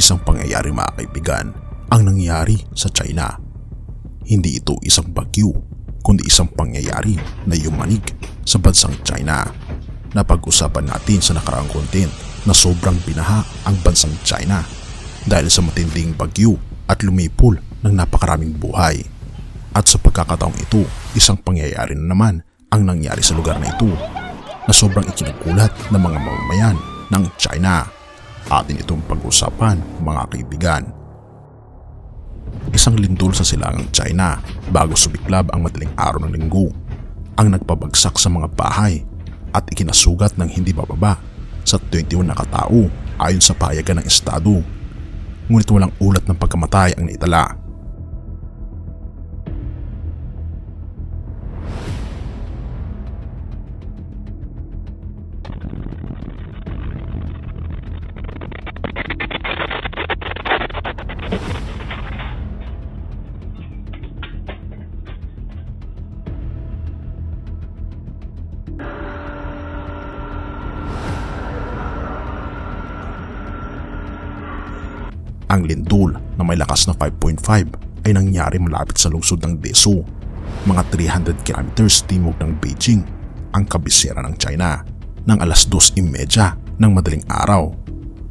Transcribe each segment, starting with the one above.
Isang pangyayari mga kaibigan ang nangyari sa China. Hindi ito isang bagyo, kundi isang pangyayari na yumanig sa bansang China. Napag-usapan natin sa nakaraang content na sobrang binaha ang bansang China dahil sa matinding bagyo at lumipol ng napakaraming buhay. At sa pagkakataong ito, isang pangyayari na naman ang nangyari sa lugar na ito na sobrang ikinagulat ng mga mamamayan ng China. Atin itong pag-usapan mga kaibigan. Isang lindol sa silangang China bago sumiklab ang madaling araw ng linggo ang nagpabagsak sa mga bahay at ikinasugat ng hindi bababa sa 21 na katao ayon sa payagan ng estado. Ngunit walang ulat ng pagkamatay ang naitala. Ang lindol na may lakas na 5.5 ay nangyari malapit sa lungsod ng Desu, mga 300 kilometers timog ng Beijing, ang kabisera ng China, ng alas 2.30 ng madaling araw,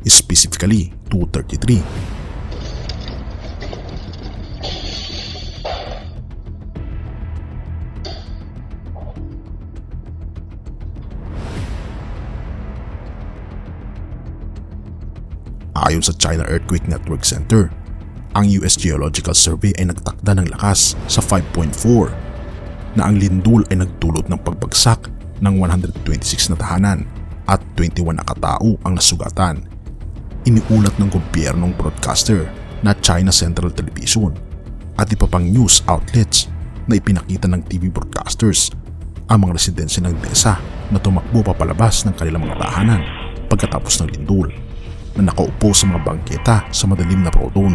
specifically 2.33. Ayon sa China Earthquake Network Center, ang US Geological Survey ay nagtakda ng lakas sa 5.4 na ang lindol ay nagdulot ng pagbagsak ng 126 na tahanan at 21 na katao ang nasugatan. Iniulat ng gobyernong broadcaster na China Central Television at iba pang news outlets na ipinakita ng TV broadcasters ang mga residensya ng DESA na tumakbo papalabas ng kanilang mga tahanan pagkatapos ng lindol na nakaupo sa mga bangketa sa madilim na proton.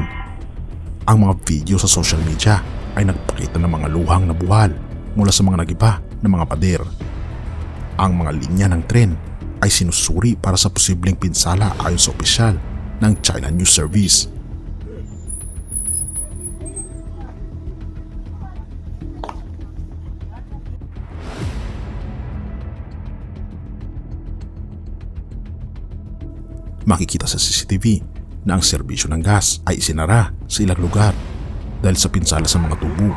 Ang mga video sa social media ay nagpakita ng mga luhang na buhal mula sa mga nagiba ng mga pader. Ang mga linya ng tren ay sinusuri para sa posibleng pinsala ayon sa opisyal ng China News Service. makikita sa CCTV na ang serbisyo ng gas ay isinara sa ilang lugar dahil sa pinsala sa mga tubo.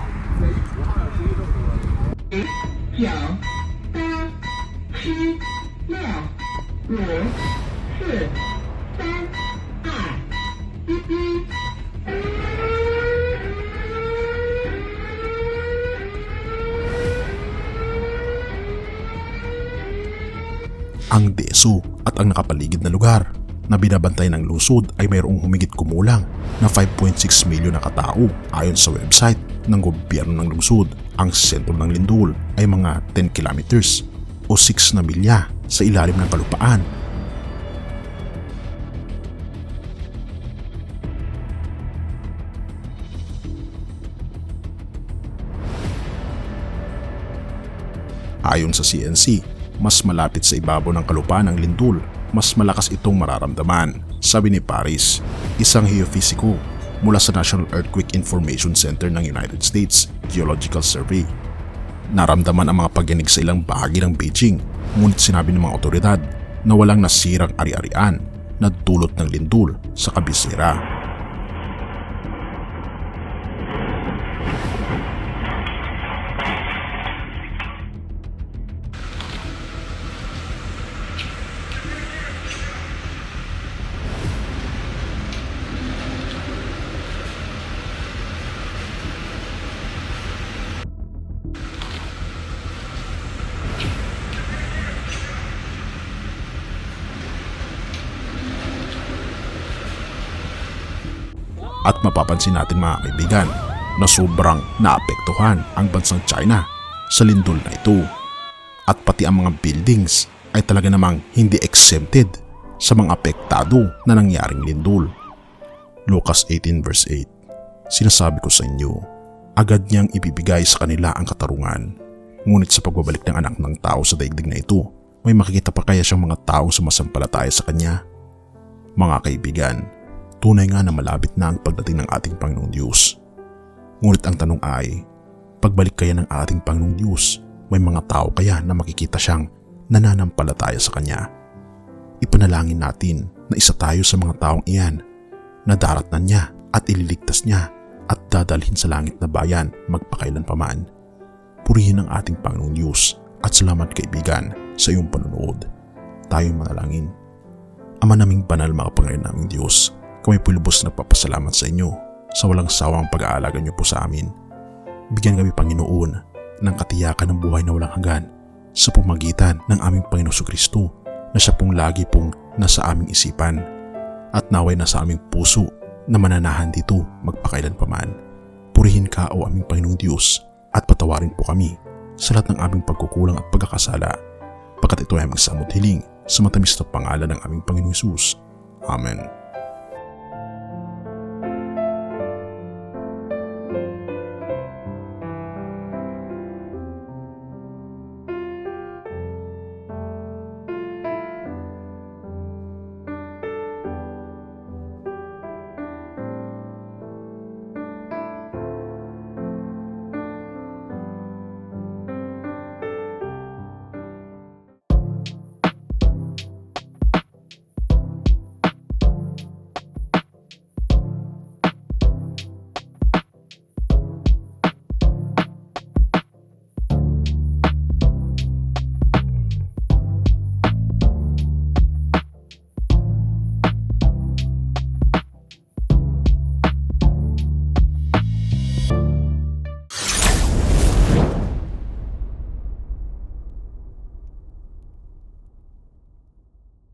Ang DSO at ang nakapaligid na lugar na binabantay ng lusod ay mayroong humigit kumulang na 5.6 milyon na katao ayon sa website ng gobyerno ng lungsod. Ang sentro ng lindol ay mga 10 kilometers o 6 na milya sa ilalim ng kalupaan. Ayon sa CNC, mas malapit sa ibabaw ng kalupaan ng lindol, mas malakas itong mararamdaman, sabi ni Paris, isang geofisiko mula sa National Earthquake Information Center ng United States Geological Survey. Naramdaman ang mga pagyanig sa ilang bahagi ng Beijing, ngunit sinabi ng mga otoridad na walang nasirang ari-arian na dulot ng lindol sa kabisera. At mapapansin natin mga kaibigan na sobrang naapektuhan ang bansang China sa lindol na ito. At pati ang mga buildings ay talaga namang hindi exempted sa mga apektado na nangyaring lindol. Lucas 18 verse 8 Sinasabi ko sa inyo, agad niyang ibibigay sa kanila ang katarungan. Ngunit sa pagbabalik ng anak ng tao sa daigdig na ito, may makikita pa kaya siyang mga taong sumasampalataya sa kanya? Mga kaibigan, Tunay nga na malapit na ang pagdating ng ating Panginoong Diyos. Ngunit ang tanong ay, pagbalik kaya ng ating Panginoong Diyos, may mga tao kaya na makikita siyang nananampalataya sa Kanya? Ipanalangin natin na isa tayo sa mga taong iyan na daratnan niya at ililigtas niya at dadalhin sa langit na bayan magpakailan paman. Purihin ang ating Panginoong Diyos at salamat kaibigan sa iyong panonood. Tayo manalangin. Ama naming banal mga Panginoon naming Diyos, kami po lubos na nagpapasalamat sa inyo sa walang sawang pag-aalaga niyo po sa amin. Bigyan kami Panginoon ng katiyakan ng buhay na walang hanggan sa pamagitan ng aming Panginoon Kristo na siya pong lagi pong nasa aming isipan at naway nasa aming puso na mananahan dito magpakailan paman. Purihin ka o aming Panginoong Diyos at patawarin po kami sa lahat ng aming pagkukulang at pagkakasala pagkat ito ay aming hiling sa matamis na pangalan ng aming Panginoong Yesus. Amen.